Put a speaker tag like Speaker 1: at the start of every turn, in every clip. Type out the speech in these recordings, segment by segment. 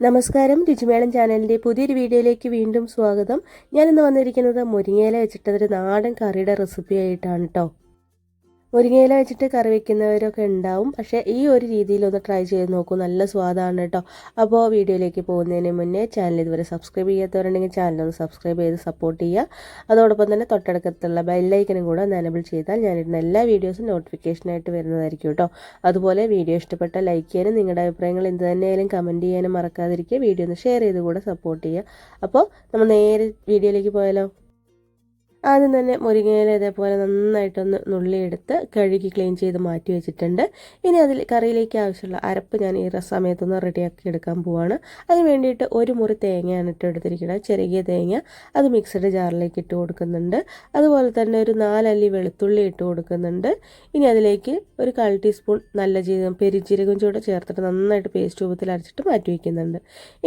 Speaker 1: നമസ്കാരം. രുചിമേളം ചാനലിന്റെ പുതിയൊരു വീഡിയോയിലേക്ക് വീണ്ടും സ്വാഗതം. ഞാനിന്ന് വന്നിരിക്കുന്നത് മുരിങ്ങയില വെച്ചിട്ടൊരു നാടൻ കറിയുടെ റെസിപ്പി ആയിട്ടാണ് കേട്ടോ മുരിങ്ങയില വെച്ചിട്ട് കറി വെക്കുന്നവരൊക്കെ ഉണ്ടാവും. പക്ഷേ ഈ ഒരു രീതിയിലൊന്ന് ട്രൈ ചെയ്ത് നോക്കൂ. നല്ല സ്വാദാണ് കേട്ടോ. അപ്പോൾ വീഡിയോയിലേക്ക് പോകുന്നതിന് മുന്നേ ചാനൽ ഇതുവരെ സബ്സ്ക്രൈബ് ചെയ്യാത്തവരുണ്ടെങ്കിൽ ചാനലൊന്ന് സബ്സ്ക്രൈബ് ചെയ്ത് സപ്പോർട്ട് ചെയ്യുക. അതോടൊപ്പം തന്നെ തൊട്ടടുക്കത്തുള്ള ബെല്ലൈക്കനും കൂടെ ഒന്ന് എനബിൾ ചെയ്താൽ ഞാനിടുന്ന എല്ലാ വീഡിയോസും നോട്ടിഫിക്കേഷനായിട്ട് വരുന്നതായിരിക്കും കേട്ടോ. അതുപോലെ വീഡിയോ ഇഷ്ടപ്പെട്ട ലൈക്ക് ചെയ്യാനും നിങ്ങളുടെ അഭിപ്രായങ്ങൾ എന്ത് തന്നെയായാലും കമന്റ് ചെയ്യാനും മറക്കാതിരിക്കുക. വീഡിയോ ഒന്ന് ഷെയർ ചെയ്ത് കൂടെ സപ്പോർട്ട് ചെയ്യുക. അപ്പോൾ നമ്മൾ നേരെ വീഡിയോയിലേക്ക് പോയാലോ? ആദ്യം തന്നെ മുരിങ്ങയില ഇതേപോലെ നന്നായിട്ടൊന്ന് നുള്ളിയെടുത്ത് കഴുകി ക്ലീൻ ചെയ്ത് മാറ്റി വെച്ചിട്ടുണ്ട്. ഇനി അതിൽ കറിയിലേക്ക് ആവശ്യമുള്ള അരപ്പ് ഞാൻ ഈ സമയത്തൊന്ന് റെഡിയാക്കി എടുക്കാൻ പോവാണ്. അതിന് വേണ്ടിയിട്ട് ഒരു മുറി തേങ്ങയാണ് ഇട്ട് എടുത്തിരിക്കുന്നത്. ചെറിയ തേങ്ങ അത് മിക്സഡ് ജാറിലേക്ക് ഇട്ട് കൊടുക്കുന്നുണ്ട്. അതുപോലെ തന്നെ ഒരു നാലല്ലി വെളുത്തുള്ളി ഇട്ട് കൊടുക്കുന്നുണ്ട്. ഇനി അതിലേക്ക് ഒരു കാൽ ടീസ്പൂൺ നല്ല ജീരകം പെരിജീരകം ചൂട് ചേർത്തിട്ട് നന്നായിട്ട് പേസ്റ്റ് രൂപത്തിൽ അരച്ചിട്ട് മാറ്റി വയ്ക്കുന്നുണ്ട്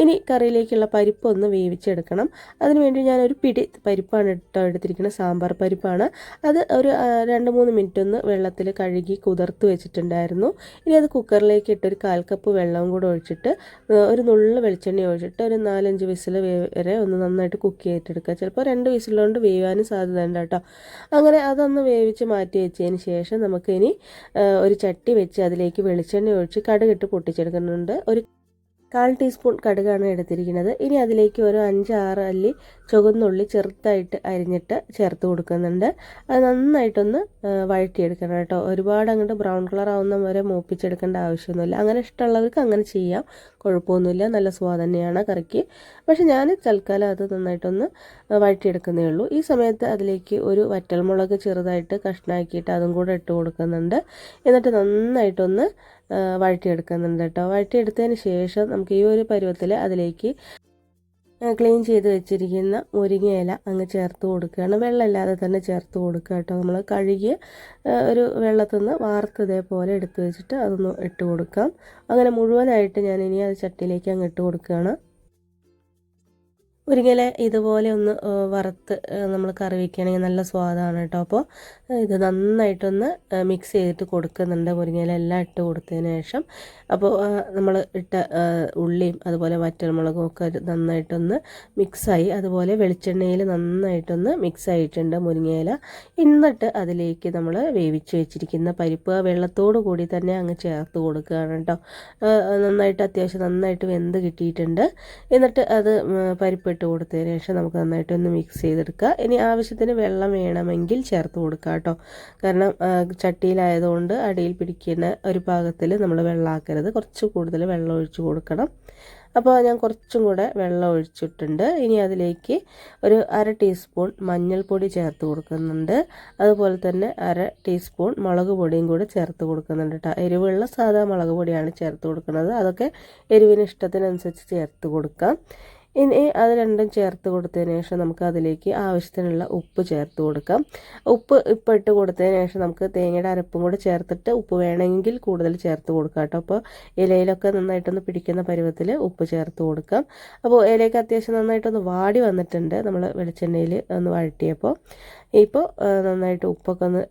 Speaker 1: ഇനി കറിയിലേക്കുള്ള പരിപ്പ് ഒന്ന് വേവിച്ചെടുക്കണം. അതിനുവേണ്ടി ഞാൻ ഒരു പിടി പരിപ്പാണ് ഇട്ടോ എടുത്തിരിക്കുന്നത്. സാമ്പാർ പരിപ്പാണ്. അത് ഒരു രണ്ട് മൂന്ന് മിനിറ്റ് ഒന്ന് വെള്ളത്തിൽ കഴുകി കുതിർത്ത് വെച്ചിട്ടുണ്ടായിരുന്നു. ഇനി അത് കുക്കറിലേക്ക് ഇട്ട് ഒരു കാൽ കപ്പ് വെള്ളവും കൂടെ ഒഴിച്ചിട്ട് ഒരു നുള്ള വെളിച്ചെണ്ണ ഒഴിച്ചിട്ട് ഒരു നാലഞ്ച് വിസിൽ വരെ ഒന്ന് നന്നായിട്ട് കുക്ക് ചെയ്തിട്ടെടുക്കുക. ചിലപ്പോൾ രണ്ട് വിസിലുകൊണ്ട് വേവാനും സാധ്യത ഉണ്ട് കേട്ടോ. അങ്ങനെ അതൊന്ന് വേവിച്ച് മാറ്റി വെച്ചതിന് ശേഷം നമുക്ക് ഇനി ഒരു ചട്ടി വെച്ച് അതിലേക്ക് വെളിച്ചെണ്ണ ഒഴിച്ച് കടുകിട്ട് പൊട്ടിച്ചെടുക്കുന്നുണ്ട്. ഒരു കാൽ ടീസ്പൂൺ കടുകാണ് എടുത്തിരിക്കുന്നത്. ഇനി അതിലേക്ക് ഒരു ആറ് അല്ലി ചുവന്നുള്ളി ചെറുതായിട്ട് അരിഞ്ഞിട്ട് ചേർത്ത് കൊടുക്കുന്നുണ്ട്. അത് നന്നായിട്ടൊന്ന് വഴറ്റിയെടുക്കണം കേട്ടോ. ഒരുപാട് അങ്ങോട്ട് ബ്രൗൺ കളർ ആവുന്ന വരെ മൂപ്പിച്ചെടുക്കേണ്ട ആവശ്യമൊന്നുമില്ല. അങ്ങനെ ഇഷ്ടമുള്ളവർക്ക് അങ്ങനെ ചെയ്യാം. കുഴപ്പമൊന്നുമില്ല. നല്ല സ്വാദ് തന്നെയാണ് കറിക്ക്. പക്ഷെ ഞാൻ തൽക്കാലം അത് നന്നായിട്ടൊന്ന് വഴറ്റിയെടുക്കുന്നേ ഉള്ളൂ. ഈ സമയത്ത് അതിലേക്ക് ഒരു വറ്റൽമുളക് ചെറുതായിട്ട് കഷ്ണാക്കിയിട്ട് അതും കൂടെ ഇട്ട് കൊടുക്കുന്നുണ്ട്. എന്നിട്ട് നന്നായിട്ടൊന്ന് വഴറ്റിയെടുക്കുന്നുണ്ട് കേട്ടോ. വഴറ്റിയെടുത്തതിന് ശേഷം നമുക്ക് ഈ ഒരു പരുവത്തിൽ അതിലേക്ക് ക്ലീൻ ചെയ്ത് വെച്ചിരിക്കുന്ന മുരിങ്ങയില അങ്ങ് ചേർത്ത് കൊടുക്കുകയാണ്. വെള്ളമില്ലാതെ തന്നെ ചേർത്ത് കൊടുക്കുക കേട്ടോ. നമ്മൾ കഴുകി ഒരു വെള്ളത്തിൽ നിന്ന് വാർത്ത് ഇതേപോലെ എടുത്ത് വെച്ചിട്ട് അതൊന്ന് ഇട്ട് കൊടുക്കാം. അങ്ങനെ മുഴുവനായിട്ട് ഞാൻ ഇനി അത് ചട്ടിയിലേക്ക് അങ്ങ് ഇട്ട് കൊടുക്കുകയാണ്. മുരിങ്ങയില ഇതുപോലെ ഒന്ന് വറുത്ത് നമ്മൾ കറി വയ്ക്കുകയാണെങ്കിൽ നല്ല സ്വാദാണ് കേട്ടോ അപ്പോൾ ഇത് നന്നായിട്ടൊന്ന് മിക്സ് ചെയ്തിട്ട് കൊടുക്കുന്നുണ്ട്. മുരിങ്ങയില എല്ലാം ഇട്ട് കൊടുത്തതിന് ശേഷം അപ്പോൾ നമ്മൾ ഇട്ട ഉള്ളിയും അതുപോലെ വറ്റൽമുളകും ഒക്കെ നന്നായിട്ടൊന്ന് മിക്സായി അതുപോലെ വെളിച്ചെണ്ണയിൽ നന്നായിട്ടൊന്ന് മിക്സ് ആയിട്ടുണ്ട് മുരിങ്ങയില. എന്നിട്ട് അതിലേക്ക് നമ്മൾ വേവിച്ച് വെച്ചിരിക്കുന്ന പരിപ്പ് വെള്ളത്തോടു കൂടി തന്നെ അങ്ങ് ചേർത്ത് കൊടുക്കുകയാണ് കേട്ടോ നന്നായിട്ട് അത്യാവശ്യം നന്നായിട്ട് വെന്ത് കിട്ടിയിട്ടുണ്ട്. എന്നിട്ട് അത് പരിപ്പ് ഇട്ട് കൊടുത്തതിന് ശേഷം നമുക്ക് നന്നായിട്ടൊന്ന് മിക്സ് ചെയ്തെടുക്കുക. ഇനി ആവശ്യത്തിന് വെള്ളം വേണമെങ്കിൽ ചേർത്ത് കൊടുക്കുക കേട്ടോ. കാരണം ചട്ടിയിലായതുകൊണ്ട് അടിയിൽ പിടിക്കുന്ന ഒരു പാകത്തിൽ നമ്മൾ വെള്ളമാക്കരുത് കുറച്ച് കൂടുതൽ വെള്ളം ഒഴിച്ച് കൊടുക്കണം. അപ്പോൾ ഞാൻ കുറച്ചും കൂടെ വെള്ളം ഒഴിച്ചിട്ടുണ്ട്. ഇനി അതിലേക്ക് ഒരു അര ടീസ്പൂൺ മഞ്ഞൾപ്പൊടി ചേർത്ത് കൊടുക്കുന്നുണ്ട്. അതുപോലെ തന്നെ അര ടീസ്പൂൺ മുളക് പൊടിയും കൂടെ ചേർത്ത് കൊടുക്കുന്നുണ്ട് കേട്ടോ. എരിവുള്ള സാധാ മുളക് പൊടിയാണ് ചേർത്ത് കൊടുക്കുന്നത്. അതൊക്കെ എരിവിന് ഇഷ്ടത്തിനനുസരിച്ച് ചേർത്ത് കൊടുക്കാം. ഇനി അത് രണ്ടും ചേർത്ത് കൊടുത്തതിന് ശേഷം നമുക്ക് അതിലേക്ക് ആവശ്യത്തിനുള്ള ഉപ്പ് ചേർത്ത് കൊടുക്കാം. ഉപ്പ് ഇപ്പം ഇട്ട് കൊടുത്തതിന് ശേഷം നമുക്ക് തേങ്ങയുടെ അരപ്പും കൂടെ ചേർത്തിട്ട് ഉപ്പ് വേണമെങ്കിൽ കൂടുതൽ ചേർത്ത് കൊടുക്കാം കേട്ടോ. അപ്പോൾ ഇലയിലൊക്കെ നന്നായിട്ടൊന്ന് പിടിക്കുന്ന പരുവത്തിൽ ഉപ്പ് ചേർത്ത് കൊടുക്കാം. അപ്പോൾ ഇലയൊക്കെ അത്യാവശ്യം നന്നായിട്ടൊന്ന് വാടി വന്നിട്ടുണ്ട് നമ്മൾ വെളിച്ചെണ്ണയിൽ ഒന്ന് വഴറ്റിയപ്പോൾ ഇപ്പോൾ നന്നായിട്ട് ഉപ്പൊക്കെ ഒന്ന്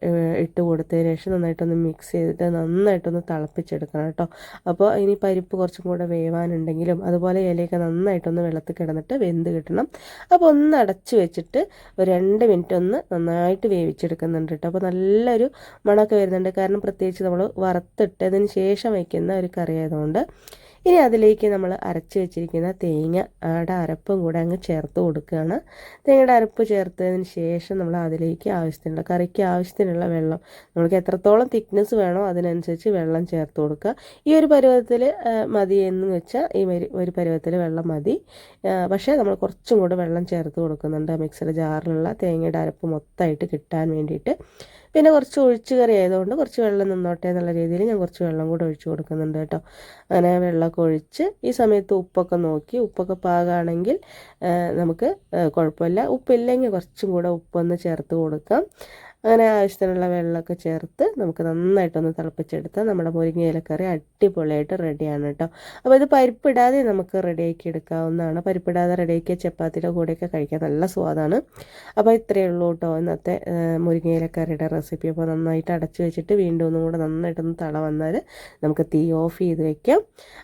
Speaker 1: ഇട്ട് കൊടുത്തതിന് ശേഷം നന്നായിട്ടൊന്ന് മിക്സ് ചെയ്തിട്ട് നന്നായിട്ടൊന്ന് തിളപ്പിച്ചെടുക്കണം കേട്ടോ. അപ്പോൾ ഇനി പരിപ്പ് കുറച്ചും കൂടെ വേവാനുണ്ടെങ്കിലും അതുപോലെ ഇലയൊക്കെ നന്നായിട്ടൊന്ന് വെള്ളത്തിൽ കിടന്നിട്ട് വെന്ത് കിട്ടണം. അപ്പോൾ ഒന്ന് അടച്ച് വെച്ചിട്ട് ഒരു രണ്ട് മിനിറ്റ് ഒന്ന് നന്നായിട്ട് വേവിച്ചെടുക്കുന്നുണ്ട് കേട്ടോ. അപ്പോൾ നല്ലൊരു മണമൊക്കെ വരുന്നുണ്ട്. കാരണം പ്രത്യേകിച്ച് നമ്മൾ വറുത്തിട്ടതിന് ശേഷം വയ്ക്കുന്ന ഒരു കറി ആയതുകൊണ്ട് ഇനി അതിലേക്ക് നമ്മൾ അരച്ച് വെച്ചിരിക്കുന്ന തേങ്ങ ആടെ അരപ്പും കൂടെ അങ്ങ് ചേർത്ത് കൊടുക്കുകയാണ്. തേങ്ങയുടെ അരപ്പ് ചേർത്തതിന് ശേഷം നമ്മൾ അതിലേക്ക് ആവശ്യത്തിനുള്ള കറിക്ക് ആവശ്യത്തിനുള്ള വെള്ളം നമ്മൾക്ക് എത്രത്തോളം തിക്നെസ് വേണോ അതിനനുസരിച്ച് വെള്ളം ചേർത്ത് കൊടുക്കുക. ഈ ഒരു പരുവത്തിൽ മതി എന്ന് വെച്ചാൽ ഈ ഒരു പരുവത്തിൽ വെള്ളം മതി. പക്ഷേ നമ്മൾ കുറച്ചും കൂടെ വെള്ളം ചേർത്ത് കൊടുക്കുന്നുണ്ട് മിക്സർ ജാറിലുള്ള തേങ്ങയുടെ അരപ്പ് മൊത്തമായിട്ട് കിട്ടാൻ വേണ്ടിയിട്ട്. പിന്നെ കുറച്ച് ഒഴിച്ച് കറി ആയതുകൊണ്ട് കുറച്ച് വെള്ളം നിന്നോട്ടെ എന്നുള്ള രീതിയിൽ ഞാൻ കുറച്ച് വെള്ളം കൂടെ ഒഴിച്ച് കൊടുക്കുന്നുണ്ട് കേട്ടോ. അങ്ങനെ വെള്ളമൊക്കെ ഒഴിച്ച് ഈ സമയത്ത് ഉപ്പൊക്കെ നോക്കി ഉപ്പൊക്കെ പാകാണെങ്കിൽ നമുക്ക് കുഴപ്പമില്ല. ഉപ്പില്ലെങ്കിൽ കുറച്ചും കൂടെ ഉപ്പൊന്ന് ചേർത്ത് കൊടുക്കാം. അങ്ങനെ ആവശ്യത്തിനുള്ള വെള്ളമൊക്കെ ചേർത്ത് നമുക്ക് നന്നായിട്ടൊന്ന് തിളപ്പിച്ചെടുത്താൽ നമ്മുടെ മുരിങ്ങ മുരിങ്ങയിലക്കറി അടിപൊളിയായിട്ട് റെഡിയാണ് കേട്ടോ. അപ്പോൾ ഇത് പരിപ്പിടാതെ നമുക്ക് റെഡിയാക്കി എടുക്കാവുന്നതാണ്. പരിപ്പിടാതെ റെഡിയാക്കിയ ചപ്പാത്തിയുടെ കൂടെയൊക്കെ കഴിക്കാൻ നല്ല സ്വാദാണ്. അപ്പോൾ ഇത്രയേ ഉള്ളൂ കേട്ടോ ഇന്നത്തെ മുരിങ്ങ മുരിങ്ങയിലക്കറിയുടെ റെസിപ്പി. അപ്പോൾ നന്നായിട്ട് അടച്ചു വെച്ചിട്ട് വീണ്ടും ഒന്നും കൂടെ നന്നായിട്ടൊന്ന് തള വന്നാൽ നമുക്ക് തീ ഓഫ് ചെയ്ത് വെക്കാം.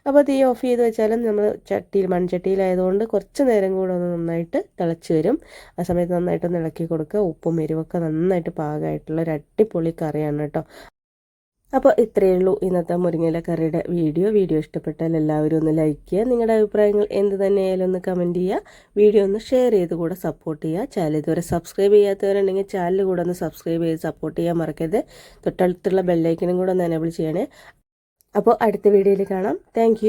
Speaker 1: അപ്പോൾ തീ ഓഫ് ചെയ്ത് വെച്ചാലും നമ്മൾ ചട്ടിയിൽ മൺചട്ടിയിലായതുകൊണ്ട് കുറച്ച് നേരം കൂടെ ഒന്ന് നന്നായിട്ട് തിളച്ച് വരും. ആ സമയത്ത് നന്നായിട്ടൊന്ന് ഇളക്കി കൊടുക്കുക. ഉപ്പും എരിവൊക്കെ നന്നായിട്ട് പാകമായിട്ടുള്ള ഒരു അടിപൊളി കറിയാണ് കേട്ടോ. അപ്പോൾ ഇത്രയേ ഉള്ളൂ ഇന്നത്തെ മുരിങ്ങയില കറിയുടെ വീഡിയോ. വീഡിയോ ഇഷ്ടപ്പെട്ടാൽ എല്ലാവരും ഒന്ന് ലൈക്ക് ചെയ്യുക. നിങ്ങളുടെ അഭിപ്രായങ്ങൾ എന്ത് തന്നെയായാലും ഒന്ന് കമന്റ് ചെയ്യുക. വീഡിയോ ഒന്ന് ഷെയർ ചെയ്ത് കൂടെ സപ്പോർട്ട് ചെയ്യുക. ചാനൽ ഇതുവരെ സബ്സ്ക്രൈബ് ചെയ്യാത്തവരുണ്ടെങ്കിൽ ചാനൽ കൂടെ ഒന്ന് സബ്സ്ക്രൈബ് ചെയ്ത് സപ്പോർട്ട് ചെയ്യാൻ മറക്കരുത്. തൊട്ടടുത്തുള്ള ബെല്ലൈക്കനും കൂടെ ഒന്ന് എനേബിൾ ചെയ്യണേ. അപ്പോൾ അടുത്ത വീഡിയോയിൽ കാണാം. താങ്ക്